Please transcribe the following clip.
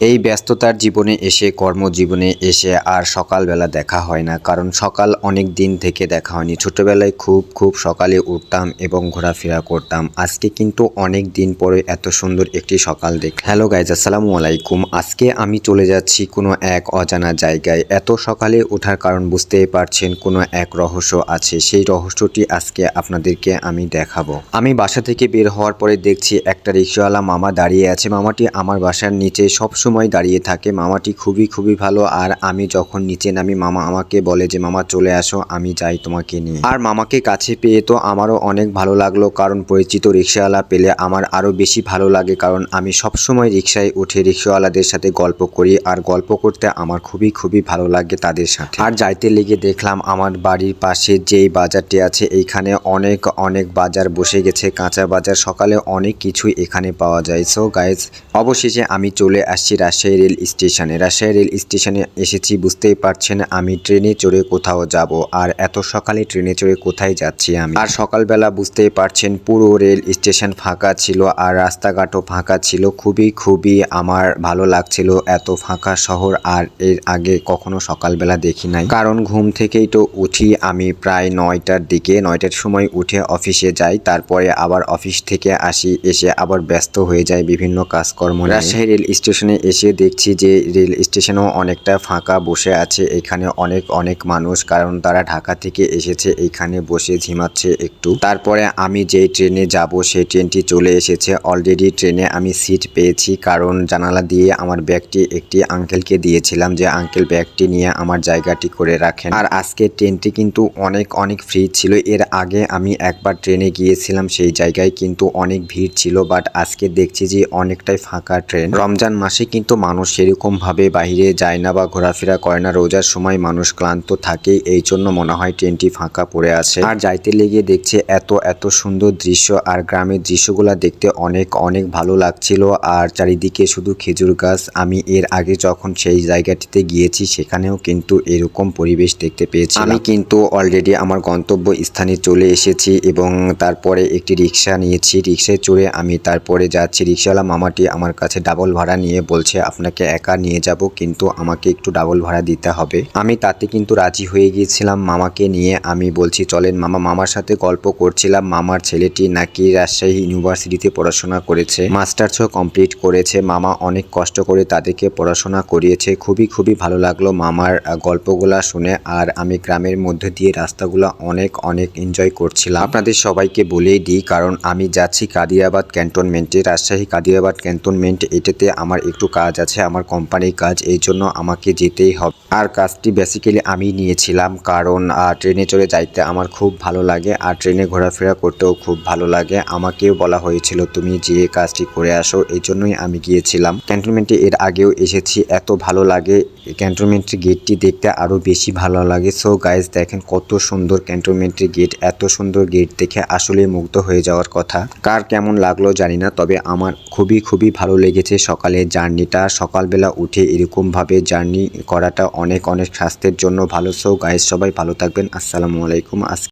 এই ব্যস্ততার জীবনে এসে, কর্মজীবনে এসে আর সকালবেলা দেখা হয় না। কারণ সকাল অনেক দিন থেকে দেখা হয়নি। ছোটবেলায় খুব খুব সকালে উঠতাম এবং ঘোরাফেরা করতাম। আজকে কিন্তু অনেক দিন পরে এত সুন্দর একটি সকাল দেখ হ্যালো গাইজ আসসালামু আলাইকুম। আজকে আমি চলে যাচ্ছি কোনো এক অজানা জায়গায়। এত সকালে ওঠার কারণ বুঝতেই পারছেন কোনো এক রহস্য আছে। সেই রহস্যটি আজকে আপনাদেরকে আমি দেখাবো। আমি বাসা থেকে বের হওয়ার পরে দেখছি একটা রিক্সাওয়ালা মামা দাঁড়িয়ে আছে। মামাটি আমার বাসার নিচে সব সময় দাঁড়িয়ে থাকে, মামাটি খুবই খুবই ভালো, আর আমি যখন নিচে নামি, মামা আমাকে বলে যে, মামা, চলে আসো, আমি যাই তোমাকে নিয়ে। আর মামাকে কাছে পেয়ে তো আমারও অনেক ভালো লাগল, কারণ পরিচিত রিক্সাওয়ালা পেলে আমার আরও বেশি ভালো লাগে, কারণ আমি সব সময় রিক্সায় উঠে রিক্সাওয়ালাদের সাথে গল্প করি, আর গল্প করতে আমার খুবই খুবই ভালো লাগে তাদের সাথে। আর যাইতে লেগে দেখলাম আমার বাড়ির পাশে যেই বাজারটি আছে, এইখানে অনেক অনেক বাজার বসে গেছে, কাঁচা বাজার, সকালে অনেক কিছুই এখানে পাওয়া যায়। সো গাইজ অবশেষে আমি চলে আসছি রাজশাহী রেল স্টেশনে। রাজশাহী রেল স্টেশনে এসেছি, বুঝতেই পারছেন আমি ট্রেনে চড়ে কোথাও যাব, আর এত সকালে ট্রেনে চড়ে কোথায় যাচ্ছি আমি? আর সকালবেলা বুঝতেই পারছেন, পুরো রেল স্টেশন ফাঁকা ছিল, আর রাস্তাঘাটও ফাঁকা ছিল, খুবই খুবই আমার ভালো লাগছিল এত ফাঁকা শহর, আর এর আগে কখনো সকালবেলা দেখি নাই। কারণ ঘুম থেকেই তো উঠি আমি প্রায় নয়টার দিকে, নয়টার সময় উঠে অফিসে যাই, তারপরে আবার অফিস থেকে আসি, এসে আবার ব্যস্ত হয়ে যায় বিভিন্ন কাজকর্ম। রাজশাহী রেল স্টেশনে এসে দেখছি যে রেল স্টেশনও অনেকটা ফাঁকা বসে আছে। এখানে অনেক অনেক মানুষ, কারণ তারা ঢাকা থেকে এসেছে। এইখানে বসে ঝিমাচ্ছে একটু। তারপরে আমি যেই ট্রেনে যাব, সেই ট্রেনটি চলে এসেছে। অলরেডি ট্রেনে আমি সিট পেয়েছি, কারণ জানালা দিয়ে আমার ব্যাগটি একটি আঙ্কেলকে দিয়েছিলাম যে আঙ্কেল ব্যাগটি নিয়ে আমার জায়গাটি করে রাখেন। আর আজকে ট্রেনটি কিন্তু অনেক অনেক ফ্রি ছিল। এর আগে আমি একবার ট্রেনে গিয়েছিলাম সেই জায়গায়, কিন্তু অনেক ভিড় ছিল বাট আজকে দেখছি যে অনেকটাই ফাঁকা ট্রেন। রমজান মাসে কিন্তু মানুষ সেরকম ভাবে বাইরে যায় না বা ঘোরাফেরা করে না। রোজার সময় মানুষ ক্লান্ত থাকে, এই জন্য মনে হয় ট্রেনটি ফাঁকা পড়ে আছে। আর যাইতে লেগে দেখছে এত এত সুন্দর দৃশ্য আর গ্রামের দৃশ্যগুলো দেখতে অনেক অনেক ভালো লাগছিল। আর চারিদিকে শুধু খেজুর গাছ। আমি এর আগে যখন সেই জায়গাটিতে গিয়েছি, সেখানেও কিন্তু এরকম পরিবেশ দেখতে পেয়েছি আমি কিন্তু অলরেডি আমার গন্তব্য স্থানে চলে এসেছি এবং তারপরে একটি রিক্সা নিয়েছি। রিক্সায় চড়ে আমি তারপরে যাচ্ছি। রিক্সাওয়ালা মামাটি আমার কাছে ডাবল ভাড়া নিয়ে বলছে, আপনাকে একা নিয়ে যাব, কিন্তু আমাকে একটু ডাবল ভাড়া দিতে হবে। আমি তাতে কিন্তু রাজি হয়ে গিয়েছিলাম মামাকে নিয়ে। আমি বলছি, চলেন মামা, মামার সাথে গল্প করছিলাম। মামার ছেলেটি নাকি রাজশাহী ইউনিভার্সিটিতে পড়াশোনা করেছে, মাস্টার্সও কমপ্লিট করেছে। মামা অনেক কষ্ট করে তাদেরকে পড়াশোনা করিয়েছে। খুবই খুবই ভালো লাগল মামার গল্পগুলা শুনে। আর আমি গ্রামের মধ্যে দিয়ে রাস্তাগুলো অনেক অনেক এনজয় করছিলাম। আপনাদের সবাইকে বলেই দিই, কারণ আমি যাচ্ছি কাদিরাবাদ ক্যান্টনমেন্টে। রাজশাহী কাদিরাবাদ ক্যান্টনমেন্ট এটাতে আমার একটু কাজ আছে, আমার কোম্পানির কাজ, এই জন্য আমাকে যেতেই হবে। আর কাজটি বেসিক্যালি আমি নিয়েছিলাম, কারণ ট্রেনে চড়ে যাইতে আমার খুব ভালো লাগে, আর ট্রেনে ঘোরাফেরা করতেও খুব ভালো লাগে। আমাকেও বলা হয়েছিল, তুমি যে কাজটি করে আসো, এই জন্যই আমি গিয়েছিলাম। ক্যান্টনমেন্টে এর আগেও এসেছি, এত ভালো লাগে ক্যান্টনমেন্টের গেটটি দেখতে আরও বেশি ভালো লাগে। সো গাইজ দেখেন কত সুন্দর ক্যান্টনমেন্টের গেট, এত সুন্দর গেট দেখে আসলে মুগ্ধ হয়ে যাওয়ার কথা। কার কেমন লাগল জানি না, তবে আমার খুবই খুবই ভালো লেগেছে সকালের জার্নিটা। সকালবেলা উঠে এরকমভাবে জার্নি করাটা অনেক অনেক স্বাস্থ্যের জন্য ভালো। সো গাইজ সবাই ভালো থাকবেন। আসসালামু আলাইকুম। আজ